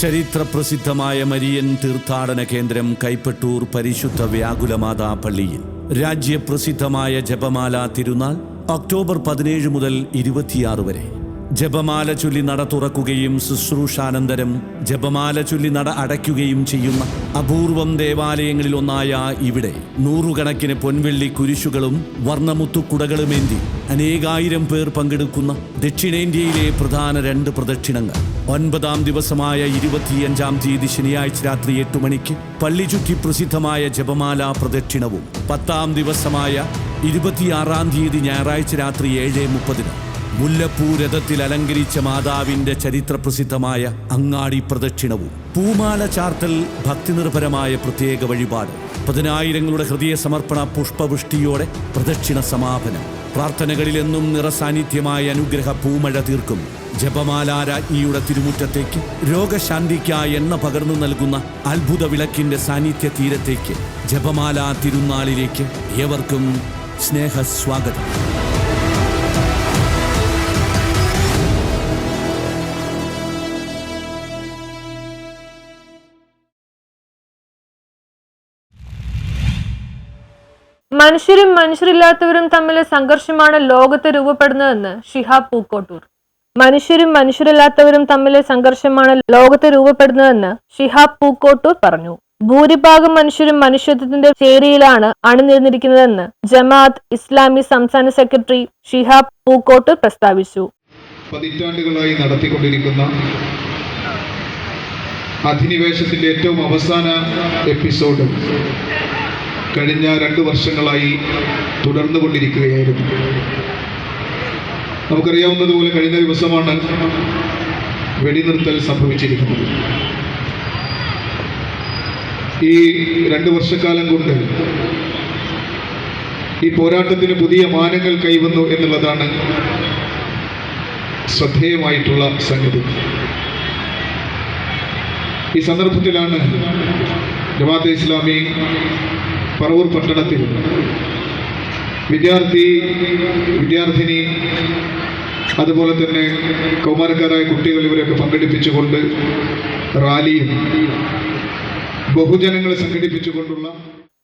ചരിത്രപ്രസിദ്ധമായ മരിയൻ തീർത്ഥാടന കേന്ദ്രം കൈപ്പട്ടൂർ പരിശുദ്ധ വ്യാകുലമാതാ പള്ളിയിൽ രാജ്യപ്രസിദ്ധമായ ജപമാല തിരുനാൾ ഒക്ടോബർ പതിനേഴ് മുതൽ ഇരുപത്തിയാറ് വരെ. ജപമാല ചൊല്ലി നട തുറക്കുകയും ശുശ്രൂഷാനന്തരം ജപമാല ചൊല്ലി നട അടയ്ക്കുകയും ചെയ്യുന്ന അപൂർവം ദേവാലയങ്ങളിൽ ഒന്നായ ഇവിടെ നൂറുകണക്കിന് പൊൻവെള്ളി കുരിശുകളും വർണമുത്തുക്കുടകളുമേന്തി അനേകായിരം പേർ പങ്കെടുക്കുന്ന ദക്ഷിണേന്ത്യയിലെ പ്രധാന രണ്ട് പ്രദക്ഷിണങ്ങൾ. ഒൻപതാം ദിവസമായ ഇരുപത്തിയഞ്ചാം തീയതി ശനിയാഴ്ച രാത്രി എട്ട് മണിക്ക് പള്ളി ചുറ്റി പ്രസിദ്ധമായ ജപമാല പ്രദക്ഷിണവും. പത്താം ദിവസമായ ഇരുപത്തിയാറാം തീയതി ഞായറാഴ്ച രാത്രി ഏഴ് മുപ്പതിന് മുല്ലപ്പൂ രഥത്തിൽ അലങ്കരിച്ച മാതാവിന്റെ ചരിത്രപ്രസിദ്ധമായ അങ്ങാടി പ്രദക്ഷിണവും പൂമാല ചാർത്തൽ ഭക്തിനിർഭരമായ പ്രത്യേക വഴിപാട് പതിനായിരങ്ങളുടെ ഹൃദയ സമർപ്പണ പുഷ്പവൃഷ്ടിയോടെ പ്രദക്ഷിണ സമാപനം. പ്രാർത്ഥനകളിലെന്നും നിറസാന്നിധ്യമായ അനുഗ്രഹ പൂമഴ തീർക്കും. ജപമാലാരാജ്ഞിയുടെ തിരുമുറ്റത്തേക്ക് രോഗശാന്തിക്കായി എണ്ണ പകർന്നു നൽകുന്ന അത്ഭുത വിളക്കിന്റെ സാന്നിധ്യ തീരത്തേക്ക് ജപമാല തിരുനാളിലേക്ക് ഏവർക്കും സ്നേഹസ്വാഗതം. മനുഷ്യരും മനുഷ്യരില്ലാത്തവരും തമ്മിലെ സംഘർഷമാണ് ലോകത്ത് രൂപപ്പെടുന്നതെന്ന് ഷിഹാബ് പൂക്കോട്ടൂർ. മനുഷ്യരും മനുഷ്യരില്ലാത്തവരും തമ്മിലെ സംഘർഷമാണ് ലോകത്ത് രൂപപ്പെടുന്നതെന്ന് ഷിഹാബ് പൂക്കോട്ടൂർ പറഞ്ഞു. ഭൂരിഭാഗം മനുഷ്യരും മനുഷ്യത്വത്തിന്റെ ചേരിയിലാണ് അണിനിരന്നിരിക്കുന്നതെന്ന് ജമാഅത്ത് ഇസ്ലാമി സംസ്ഥാന സെക്രട്ടറി ഷിഹാബ് പൂക്കോട്ടൂർ പ്രസ്താവിച്ചു. പതിറ്റാണ്ടുകളായി നടത്തിക്കൊണ്ടിരിക്കുന്ന അധിനിവേശത്തിന്റെ ഏറ്റവും അവസാന എപ്പിസോഡ്. കഴിഞ്ഞ രണ്ട് വർഷങ്ങളായി തുടർന്നു കൊണ്ടിരിക്കുകയായിരുന്നു. നമുക്കറിയാവുന്നതുപോലെ കഴിഞ്ഞ ദിവസമാണ് വെടിനിർത്തൽ സംഭവിച്ചിരിക്കുന്നത്. ഈ രണ്ട് വർഷക്കാലം കൊണ്ട് ഈ പോരാട്ടത്തിന് പുതിയ മാനങ്ങൾ കൈവന്നു എന്നുള്ളതാണ് ശ്രദ്ധേയമായിട്ടുള്ള സംഗതി. ഈ സന്ദർഭത്തിലാണ് ജമാഅത്തെ ഇസ്ലാമി പറവൂർ പട്ടണത്തിൽ വിദ്യാർത്ഥി വിദ്യാർത്ഥിനി അതുപോലെ തന്നെ കൗമാരക്കാരായ കുട്ടികൾ ഇവരൊക്കെ പങ്കെടുപ്പിച്ചുകൊണ്ട് റാലിയും ബഹുജനങ്ങളെ സംഘടിപ്പിച്ചുകൊണ്ടുള്ള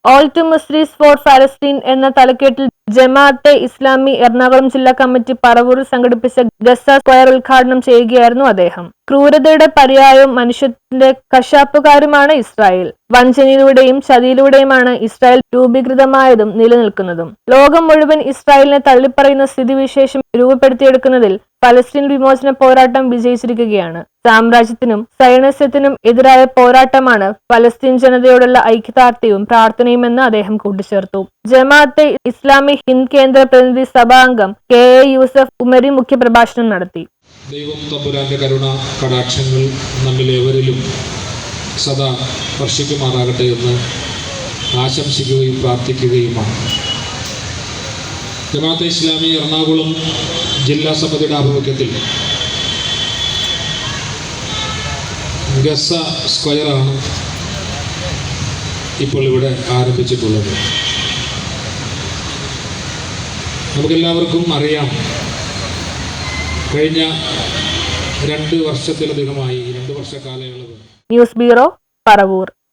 all to muslims for Palestine എന്ന തലക്കെട്ടിൽ ജമാഅത്തെ ഇസ്ലാമി എറണാകുളം ജില്ലാ കമ്മിറ്റി പറവൂരിൽ സംഘടിപ്പിച്ച ഗസ സ്ക്വയർ ഉദ്ഘാടനം ചെയ്യുകയായിരുന്നു അദ്ദേഹം. ക്രൂരതയുടെ പര്യായവും മനുഷ്യത്തിന്റെ കശാപ്പുകാരുമാണ് ഇസ്രായേൽ. വഞ്ചനയിലൂടെയും ചതിയിലൂടെയുമാണ് ഇസ്രായേൽ രൂപീകൃതമായതും നിലനിൽക്കുന്നതും. ലോകം മുഴുവൻ ഇസ്രായേലിനെ തള്ളിപ്പറയുന്ന സ്ഥിതിവിശേഷം രൂപപ്പെടുത്തിയെടുക്കുന്നതിൽ പലസ്തീൻ വിമോചന പോരാട്ടം വിജയിച്ചിരിക്കുകയാണ്. സാമ്രാജ്യത്തിനും സൈനസ്യത്തിനും എതിരായ പോരാട്ടമാണ് പലസ്തീൻ ജനതയോടുള്ള ഐക്യദാർഢ്യവും പ്രാർത്ഥനയുമെന്ന് അദ്ദേഹം കൂട്ടിച്ചേർത്തു. ജമാഅത്തെ ഇസ്ലാമി ഹിന്ദ് കേന്ദ്ര പ്രതിനിധി സഭാംഗം കെ എ യൂസഫ് ഉമരി മുഖ്യപ്രഭാഷണം നടത്തി. ദൈവം തമ്പുരാന്റെ കരുണ കടാക്ഷങ്ങൾ നമ്മിലേവരിലും സദാ വർഷിക്കുമാറാകട്ടെ എന്ന് ആശംസിക്കുകയും പ്രാർത്ഥിക്കുകയുമാണ്. ജമാഅത്തെ ഇസ്ലാമി എറണാകുളം ജില്ലാ സമിതിയുടെ ആഭിമുഖ്യത്തിൽ ഗസ സ്ക്വയറാണ് ഇപ്പോൾ ഇവിടെ ആരംഭിച്ചിട്ടുള്ളത്. നമുക്കെല്ലാവർക്കും അറിയാം. കഴിഞ്ഞ രണ്ട് വർഷത്തിലധികമായി രണ്ട് വർഷ കാലയളവ് ന്യൂസ് ബ്യൂറോ പറവൂർ.